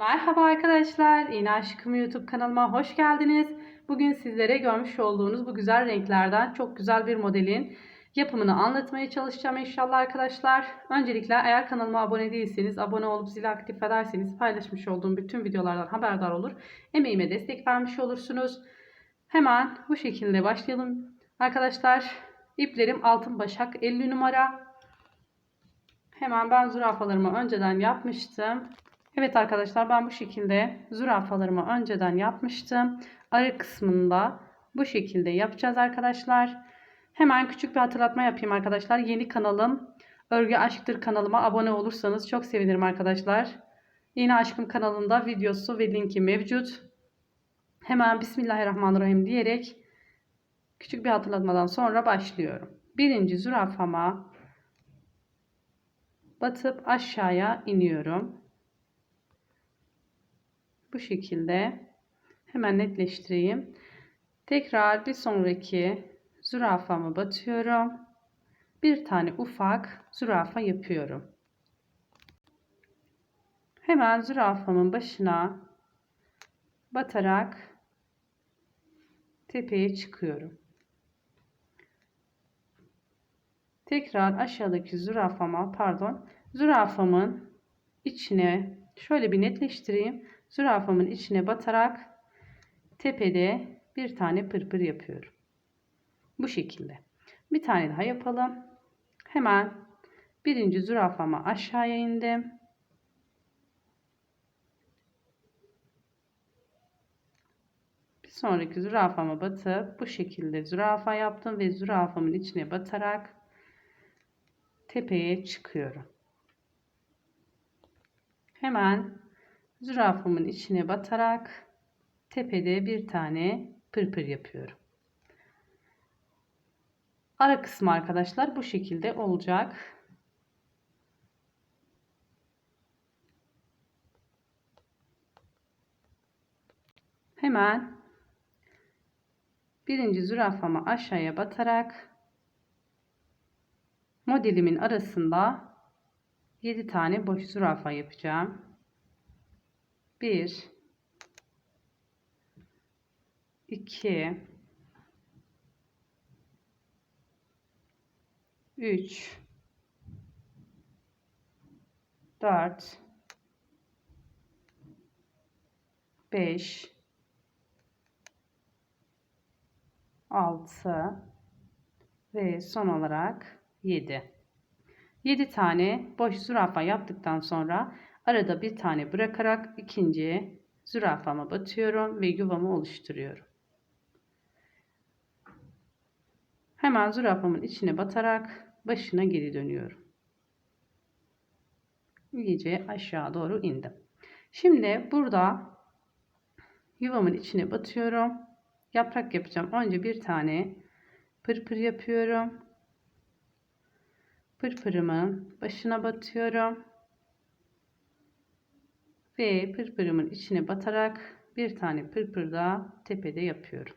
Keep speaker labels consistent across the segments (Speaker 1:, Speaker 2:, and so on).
Speaker 1: Merhaba arkadaşlar, İğne Aşkım YouTube kanalıma hoş geldiniz. Bugün sizlere görmüş olduğunuz bu güzel renklerden çok güzel bir modelin yapımını anlatmaya çalışacağım inşallah arkadaşlar. Öncelikle eğer kanalıma abone değilseniz abone olup zili aktif ederseniz paylaşmış olduğum bütün videolardan haberdar olur. Emeğime destek vermiş olursunuz. Hemen bu şekilde başlayalım. Arkadaşlar iplerim altın başak 50 numara. Hemen ben zürafalarımı önceden yapmıştım. Evet arkadaşlar ben bu şekilde zürafalarımı önceden yapmıştım. Arı kısmında bu şekilde yapacağız arkadaşlar. Hemen küçük bir hatırlatma yapayım arkadaşlar. Yeni kanalım Örgü Aşktır kanalıma abone olursanız çok sevinirim arkadaşlar. Yeni Aşkım kanalında videosu ve linki mevcut. Hemen Bismillahirrahmanirrahim diyerek küçük bir hatırlatmadan sonra başlıyorum. Birinci zürafama batıp aşağıya iniyorum. Bu şekilde hemen netleştireyim. Tekrar bir sonraki zürafamı batıyorum. Bir tane ufak zürafa yapıyorum. Hemen zürafamın başına batarak tepeye çıkıyorum. Tekrar aşağıdaki zürafama pardon zürafamın içine şöyle bir netleştireyim. Zürafamın içine batarak tepede bir tane pırpır yapıyorum. Bu şekilde. Bir tane daha yapalım. Hemen birinci zürafama aşağıya indim. Bir sonraki zürafama batıp bu şekilde zürafa yaptım ve zürafamın içine batarak tepeye çıkıyorum. Hemen zürafamın içine batarak tepede bir tane pırpır yapıyorum. Ara kısmı arkadaşlar bu şekilde olacak. Hemen birinci zürafamı aşağıya batarak modelimin arasında 7 tane boş zürafa yapacağım. 1 2 3 4 5 6 ve son olarak 7. 7 tane boş zürafa yaptıktan sonra arada bir tane bırakarak ikinci zürafama batıyorum ve yuvamı oluşturuyorum. Hemen zürafamın içine batarak başına geri dönüyorum. İyice aşağı doğru indim. Şimdi burada yuvamın içine batıyorum. Yaprak yapacağım. Önce bir tane pırpır yapıyorum. Pırpırımın başına batıyorum. Ve pırpırımın içine batarak bir tane pırpır daha tepede yapıyorum.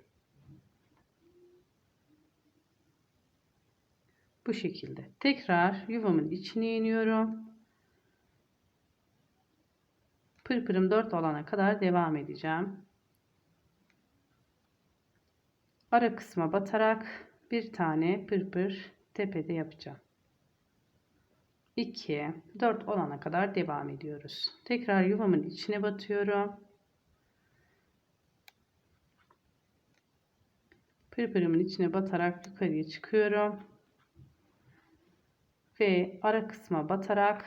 Speaker 1: Bu şekilde. Tekrar yuvamın içine iniyorum. Pırpırım 4 olana kadar devam edeceğim. Ara kısma batarak bir tane pırpır tepede yapacağım. 2 4 olana kadar devam ediyoruz. Tekrar yuvamın içine batıyorum. Pırpırımın içine batarak yukarıya çıkıyorum ve ara kısma batarak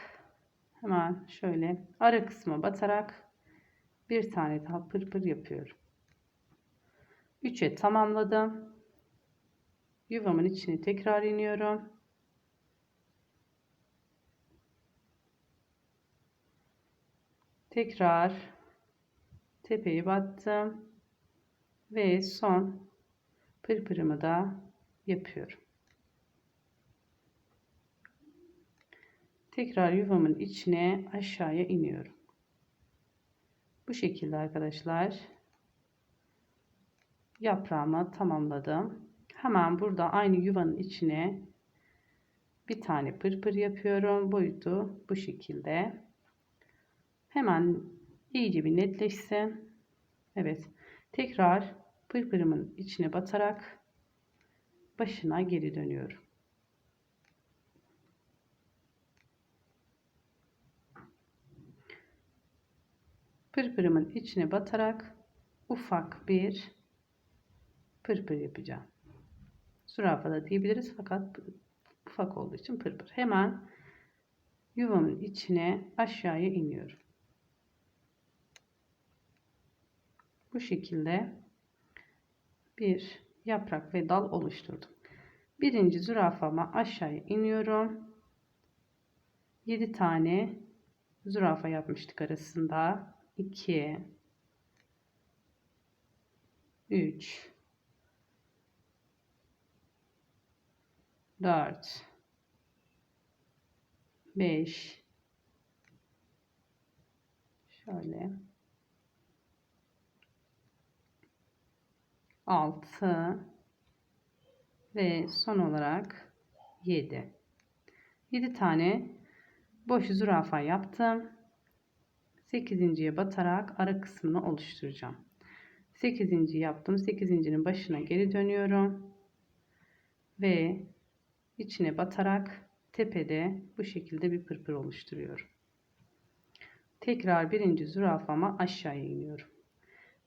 Speaker 1: hemen şöyle ara kısma batarak bir tane daha pırpır yapıyorum. 3'e tamamladım. Yuvamın içine tekrar iniyorum. Tekrar tepeyi battım ve son pırpırımı da yapıyorum. Tekrar yuvamın içine aşağıya iniyorum. Bu şekilde arkadaşlar yaprağımı tamamladım. Hemen burada aynı yuvanın içine bir tane pırpır yapıyorum. Boyutu bu şekilde. Hemen iyice bir netleşsin. Evet. Tekrar pırpırımın içine batarak başına geri dönüyorum. Pırpırımın içine batarak ufak bir pırpır yapacağım. Zürafa da diyebiliriz fakat ufak olduğu için pırpır. Hemen yuvamın içine aşağıya iniyorum. Bu şekilde bir yaprak ve dal oluşturdum. Birinci zürafama aşağıya iniyorum. 7 tane zürafa yapmıştık arasında. 2 3 4 5 şöyle 6 ve son olarak 7 7 tane boş zürafa yaptım 8.ye batarak ara kısmını oluşturacağım 8. yaptım 8.'nin başına geri dönüyorum ve içine batarak tepede bu şekilde bir pırpır oluşturuyorum tekrar birinci zürafama aşağıya iniyorum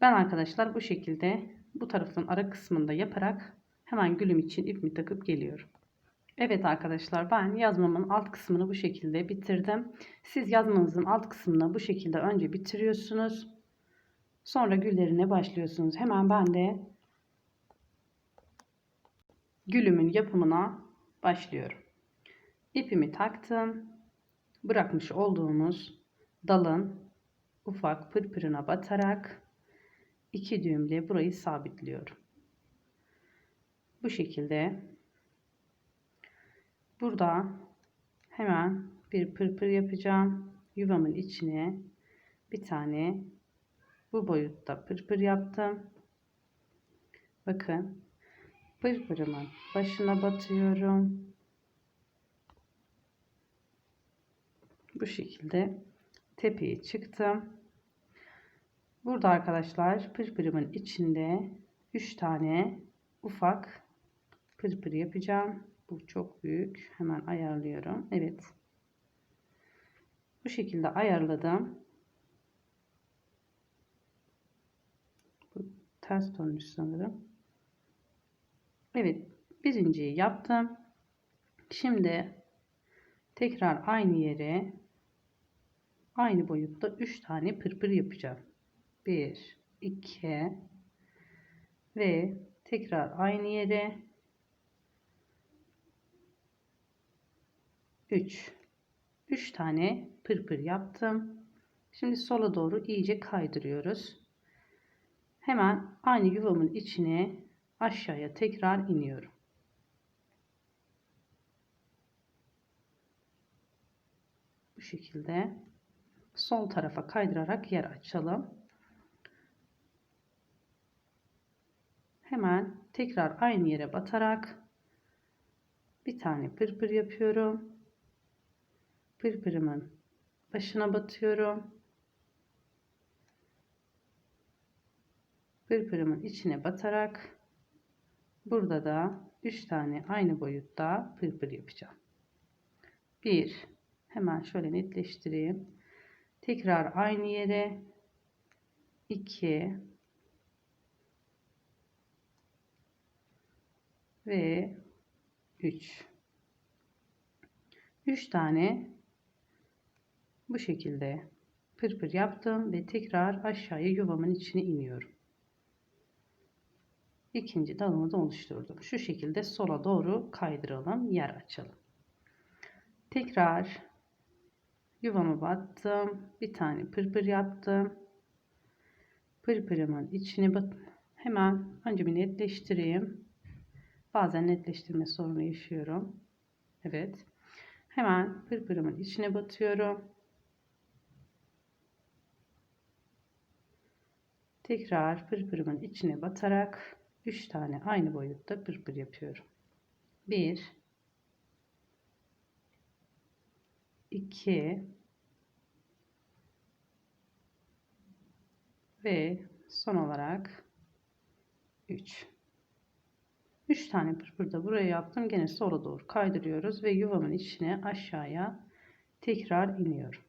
Speaker 1: ben arkadaşlar bu şekilde bu tarafın ara kısmında yaparak hemen gülüm için ipimi takıp geliyorum. Evet arkadaşlar ben yazmamın alt kısmını bu şekilde bitirdim. Siz yazmanızın alt kısmını bu şekilde önce bitiriyorsunuz. Sonra güllerine başlıyorsunuz. Hemen ben de gülümün yapımına başlıyorum. İpimi taktım. Bırakmış olduğumuz dalın ufak pırpırına batarak iki düğümle burayı sabitliyorum. Bu şekilde burada hemen bir pırpır yapacağım. Yuvamın içine bir tane bu boyutta pırpır yaptım. Bakın pırpırımın başına batıyorum. Bu şekilde tepeye çıktım. Burada arkadaşlar pırpırımın içinde 3 tane ufak pırpır yapacağım. Bu çok büyük. Hemen ayarlıyorum. Evet. Bu şekilde ayarladım. Bu ters dönmüş sanırım. Evet. Birinciyi yaptım. Şimdi tekrar aynı yere aynı boyutta 3 tane pırpır yapacağım. 1 2 ve tekrar aynı yere 3 3 tane pırpır yaptım. Şimdi sola doğru iyice kaydırıyoruz. Hemen aynı yuvamın içine aşağıya tekrar iniyorum. Bu şekilde sol tarafa kaydırarak yer açalım. Hemen tekrar aynı yere batarak bir tane pırpır yapıyorum. Pırpırımın başına batıyorum. Pırpırımın içine batarak burada da 3 tane aynı boyutta pırpır yapacağım. 1 hemen şöyle netleştireyim. Tekrar aynı yere 2 ve 3 3 tane bu şekilde pırpır yaptım ve tekrar aşağıya yuvamın içine iniyorum. İkinci dalımı da oluşturdum. Şu şekilde sola doğru kaydıralım, yer açalım. Tekrar yuvamı battım. Bir tane pırpır yaptım. Pırpırımın içine bat hemen önce bir netleştireyim. Bazen netleştirme sorunu yaşıyorum. Evet. Hemen pırpırımın içine batıyorum. Tekrar pırpırımın içine batarak 3 tane aynı boyutta pırpır yapıyorum. 1 2 Ve son olarak 3. 3 tane pırpır da buraya yaptım. Gene sola doğru kaydırıyoruz ve yuvamın içine aşağıya tekrar iniyorum.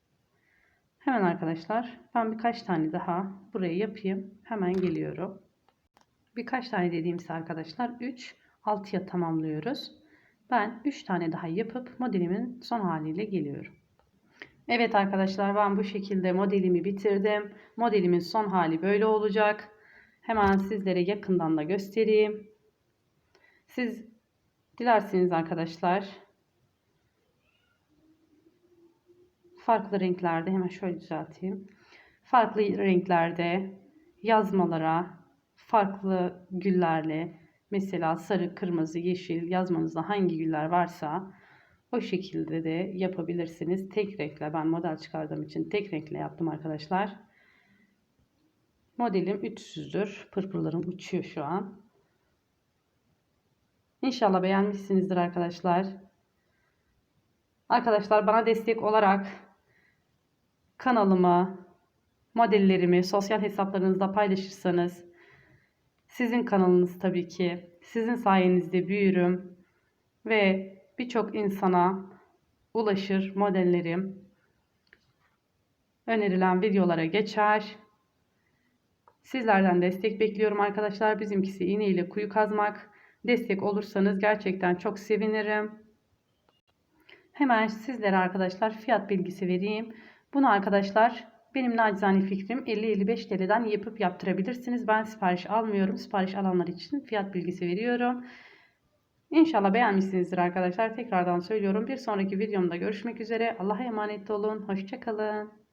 Speaker 1: Hemen arkadaşlar ben birkaç tane daha buraya yapayım. Hemen geliyorum. Birkaç tane dediğimse arkadaşlar 3 6'ya tamamlıyoruz. Ben 3 tane daha yapıp modelimin son haliyle geliyorum. Evet arkadaşlar ben bu şekilde modelimi bitirdim. Modelimin son hali böyle olacak. Hemen sizlere yakından da göstereyim. Siz dilerseniz arkadaşlar farklı renklerde hemen şöyle düzelteyim. Farklı renklerde yazmalara farklı güllerle mesela sarı, kırmızı, yeşil yazmanızda hangi güller varsa o şekilde de yapabilirsiniz. Tek renkle ben model çıkardığım için tek renkle yaptım arkadaşlar. Modelim 300'dür. Pırpırlarım uçuyor şu an. İnşallah beğenmişsinizdir arkadaşlar. Arkadaşlar bana destek olarak kanalıma, modellerimi sosyal hesaplarınızda paylaşırsanız sizin kanalınız tabii ki. Sizin sayenizde büyürüm ve birçok insana ulaşır modellerim. Önerilen videolara geçer. Sizlerden destek bekliyorum arkadaşlar. Bizimkisi iğne ile kuyu kazmak. Destek olursanız gerçekten çok sevinirim. Hemen sizlere arkadaşlar fiyat bilgisi vereyim. Bunu arkadaşlar benim nacizane fikrim 50-55 TL'den yapıp yaptırabilirsiniz. Ben sipariş almıyorum. Sipariş alanlar için fiyat bilgisi veriyorum. İnşallah beğenmişsinizdir arkadaşlar. Tekrardan söylüyorum. Bir sonraki videomda görüşmek üzere. Allah'a emanet olun. Hoşçakalın.